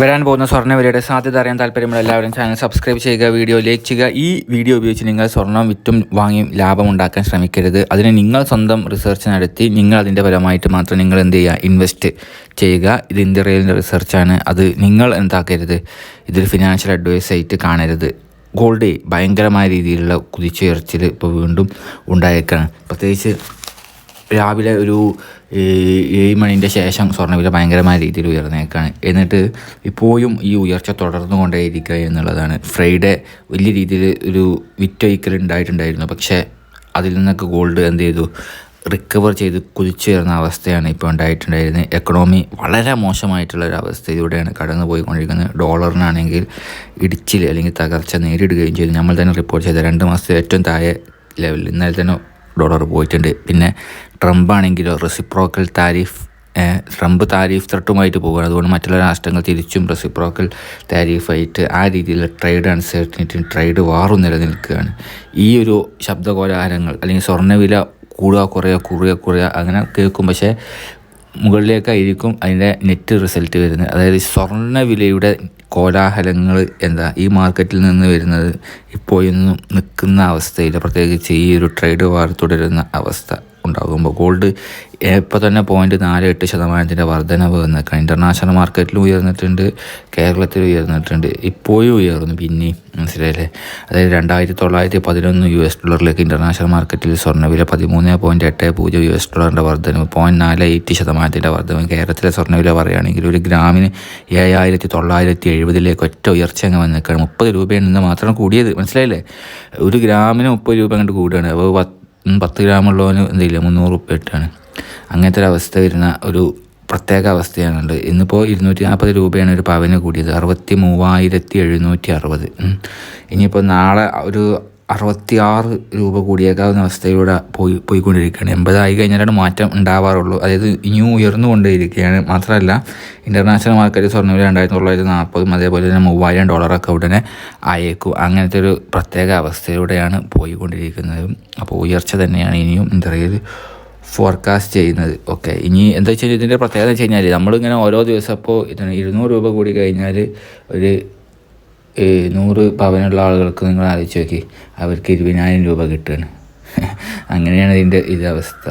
വരാൻ പോകുന്ന സ്വർണവിലയുടെ സാധ്യത അറിയാൻ താല്പര്യമുള്ള എല്ലാവരും ചാനൽ സബ്സ്ക്രൈബ് ചെയ്യുക വീഡിയോ ലൈക്ക് ചെയ്യുക. ഈ വീഡിയോ ഉപയോഗിച്ച് നിങ്ങൾ സ്വർണം വിറ്റും വാങ്ങിയും ലാഭമുണ്ടാക്കാൻ ശ്രമിക്കരുത്. അതിന് നിങ്ങൾ സ്വന്തം റിസർച്ച് നടത്തി നിങ്ങൾ അതിന്റെ ഫലമായിട്ട് മാത്രം നിങ്ങൾ എന്ത് ചെയ്യുക? ഇൻവെസ്റ്റ് ചെയ്യുക. ഇത് ഇന്ത്യ റിസർച്ചാണ് അത് നിങ്ങൾ എന്താക്കരുത്? ഇതൊരു ഫിനാൻഷ്യൽ അഡ്വൈസ് ആയിട്ട് കാണരുത്. ഗോൾഡ് ഭയങ്കരമായ രീതിയിലുള്ള കുതിച്ചുയർച്ചിൽ ഇപ്പോൾ വീണ്ടും ഉണ്ടായേക്കാണ്. പ്രത്യേകിച്ച് രാവിലെ ഒരു ഏഴ് മണിന്റെ ശേഷം സ്വർണവില ഭയങ്കരമായ രീതിയിൽ ഉയർന്നേക്കാണ്. എന്നിട്ട് ഇപ്പോഴും ഈ ഉയർച്ച തുടർന്നു കൊണ്ടേയിരിക്കുക എന്നുള്ളതാണ്. ഫ്രൈഡേ വലിയ രീതിയിൽ ഒരു വിറ്റൊഴിക്കൽ ഉണ്ടായിട്ടുണ്ടായിരുന്നു. പക്ഷേ അതിൽ നിന്നൊക്കെ ഗോൾഡ് എന്ത് ചെയ്തു? റിക്കവർ ചെയ്ത് കുതിച്ചുയർന്ന അവസ്ഥയാണ് ഇപ്പോൾ ഉണ്ടായിട്ടുണ്ടായിരുന്നത്. എക്കണോമി വളരെ മോശമായിട്ടുള്ള ഒരു അവസ്ഥയിലൂടെയാണ് കടന്നു പോയിക്കൊണ്ടിരിക്കുന്നത് ഡോളറിനാണെങ്കിൽ ഇടിച്ചിൽ അല്ലെങ്കിൽ തകർച്ച നേരിടുകയും ചെയ്തു. നമ്മൾ തന്നെ റിപ്പോർട്ട് ചെയ്ത രണ്ട് മാസത്തെ ഏറ്റവും താഴെ ലെവലിൽ ഇന്നലെ തന്നെ ഡോളർ പോയിട്ടുണ്ട്. പിന്നെ ട്രംപ് ആണെങ്കിലോ റെസിപ്രോക്കൽ താരിഫ് ട്രംപ് താരിഫ് ത്രട്ടുമായിട്ട് പോകുകയാണ് അതുകൊണ്ട് മറ്റുള്ള രാഷ്ട്രങ്ങൾ തിരിച്ചും റെസിപ്രോക്കൽ താരിഫായിട്ട് ആ രീതിയിലുള്ള ട്രേഡ് അൺസർട്ടനിറ്റി ട്രേഡ് വാറും നിലനിൽക്കുകയാണ്. ഈ ഒരു ശബ്ദകോലാഹലങ്ങൾ അല്ലെങ്കിൽ സ്വർണവില കൂടുക കുറയുക കുറയുക കുറയുക അങ്ങനെ കേൾക്കും. പക്ഷേ മുകളിലേക്കായിരിക്കും അതിന്റെ നെറ്റ് റിസൾട്ട് വരുന്നത്. അതായത് സ്വർണ വിലയുടെ കോലാഹലങ്ങൾ എന്താ ഈ മാർക്കറ്റിൽ നിന്ന് വരുന്നത് ഇപ്പോഴൊന്നും നിൽക്കുന്ന അവസ്ഥയില്ല. പ്രത്യേകിച്ച് ഈ ഒരു ട്രേഡ് വാർ തുടരുന്ന അവസ്ഥ. ഗോൾഡ് ഇപ്പോൾ തന്നെ പോയിന്റ് നാല് എട്ട് ശതമാനത്തിന്റെ വർധനവ് വന്നേക്കാം. ഇന്റർനാഷണൽ മാർക്കറ്റിലും ഉയർന്നിട്ടുണ്ട് കേരളത്തിൽ ഉയർന്നിട്ടുണ്ട് ഇപ്പോഴും ഉയർന്നു. പിന്നെ മനസ്സിലായില്ലേ? അതായത് രണ്ടായിരത്തി തൊള്ളായിരത്തി പതിനൊന്ന് യു എസ് ഡോളറിലേക്ക് ഇന്റർനാഷണൽ മാർക്കറ്റിൽ സ്വർണവില പതിമൂന്ന് പോയിന്റ് എട്ട് പൂജ്യം യു എസ് ഡോളറിന്റെ വർധനവ് പോയിന്റ് നാല് എയ്റ്റ് ശതമാനത്തിന്റെ വർധനവ്. കേരളത്തിലെ സ്വർണവില പറയുകയാണെങ്കിൽ ഒരു ഗ്രാമിന് ഏഴായിരത്തി തൊള്ളായിരത്തി എഴുപതിലേക്ക് ഒറ്റ ഉയർച്ച അങ്ങ് വന്നേക്കാണ്. മുപ്പത് രൂപയാണ് ഇന്ന് മാത്രം കൂടിയത്. മനസ്സിലായില്ലേ? ഒരു ഗ്രാമിന് മുപ്പത് രൂപ അങ്ങോട്ട് കൂടുകയാണ് അപ്പോൾ പത്ത് ഗ്രാമുള്ളവന് എന്തില്ല മുന്നൂറ് ഉപ്പ് ഇട്ടാണ് അങ്ങനത്തെ ഒരു അവസ്ഥ വരുന്ന ഒരു പ്രത്യേക അവസ്ഥയാണുള്ളത്. ഇന്നിപ്പോൾ ഇരുന്നൂറ്റി നാൽപ്പത് രൂപയാണ് ഒരു പവന് കൂടിയത്. അറുപത്തി മൂവായിരത്തി എഴുന്നൂറ്റി അറുപത് ഇനിയിപ്പോൾ നാളെ ഒരു അറുപത്തി ആറ് രൂപ കൂടിയേക്കാവുന്ന അവസ്ഥയിലൂടെ പോയി പോയിക്കൊണ്ടിരിക്കുകയാണ്. എൺപതായി കഴിഞ്ഞാലാണ് മാറ്റം ഉണ്ടാവാറുള്ളൂ. അതായത് ഇനിയും ഉയർന്നുകൊണ്ടേയിരിക്കുകയാണ് മാത്രമല്ല ഇന്റർനാഷണൽ മാർക്കറ്റ് സ്വർണവില രണ്ടായിരത്തി തൊള്ളായിരത്തി നാൽപ്പതും അതേപോലെ തന്നെ മൂവായിരം ഡോളറൊക്കെ ഉടനെ അയക്കും അങ്ങനത്തെ ഒരു പ്രത്യേക അവസ്ഥയിലൂടെയാണ് പോയിക്കൊണ്ടിരിക്കുന്നത്. അപ്പോൾ ഉയർച്ച തന്നെയാണ് ഇനിയും പറയുക ഫോർകാസ്റ്റ് ചെയ്യുന്നത്. ഓക്കെ ഇനി എന്താ വെച്ചാൽ ഇതിന്റെ പ്രത്യേകത വെച്ച് കഴിഞ്ഞാൽ നമ്മളിങ്ങനെ ഓരോ ദിവസം അപ്പോൾ ഇരുന്നൂറ് രൂപ കൂടി കഴിഞ്ഞാൽ ഒരു നൂറ് പവനുള്ള ആളുകൾക്ക് നിങ്ങൾ ആലോചിച്ച് നോക്കി. അവർക്ക് ഇരുപതിനായിരം രൂപ കിട്ടുകയാണ്. അങ്ങനെയാണ് ഇതിന്റെ ഇത് അവസ്ഥ.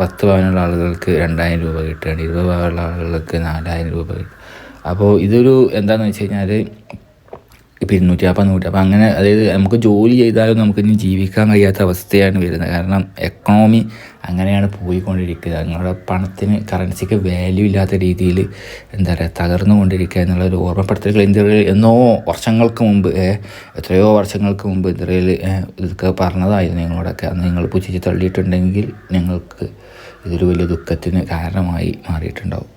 പത്ത് പവനുള്ള ആളുകൾക്ക് രണ്ടായിരം രൂപ കിട്ടുകയാണ്. ഇരുപത് പവനുള്ള ആളുകൾക്ക് നാലായിരം രൂപ കിട്ടും അപ്പോൾ ഇതൊരു എന്താണെന്ന് വെച്ച് കഴിഞ്ഞാൽ ഇപ്പം ഇരുന്നൂറ്റി നാൽപ്പത് നൂറ്റി അപ്പം അങ്ങനെ അതായത് നമുക്ക് ജോലി ചെയ്താലും നമുക്ക് ഇനി ജീവിക്കാൻ കഴിയാത്ത അവസ്ഥയാണ് വരുന്നത്. കാരണം എക്കണോമി അങ്ങനെയാണ് പോയിക്കൊണ്ടിരിക്കുക. നിങ്ങളുടെ പണത്തിന് കറൻസിക്ക് വാല്യൂ ഇല്ലാത്ത രീതിയിൽ എന്താ പറയുക തകർന്നുകൊണ്ടിരിക്കുക എന്നുള്ള ഒരു ഓർമ്മപ്പെടുത്തലുകൾ ഇന്ത്യയിൽ എന്നോ വർഷങ്ങൾക്ക് മുമ്പ് എത്രയോ വർഷങ്ങൾക്ക് മുമ്പ് ഇന്ത്യയിൽ ഇതൊക്കെ പറഞ്ഞതായിരുന്നു നിങ്ങളോടൊക്കെ. അന്ന് നിങ്ങൾ പുച്ഛിച്ച് തള്ളിയിട്ടുണ്ടെങ്കിൽ ഞങ്ങൾക്ക് ഇതൊരു വലിയ ദുഃഖത്തിന് കാരണമായി മാറിയിട്ടുണ്ടാവും.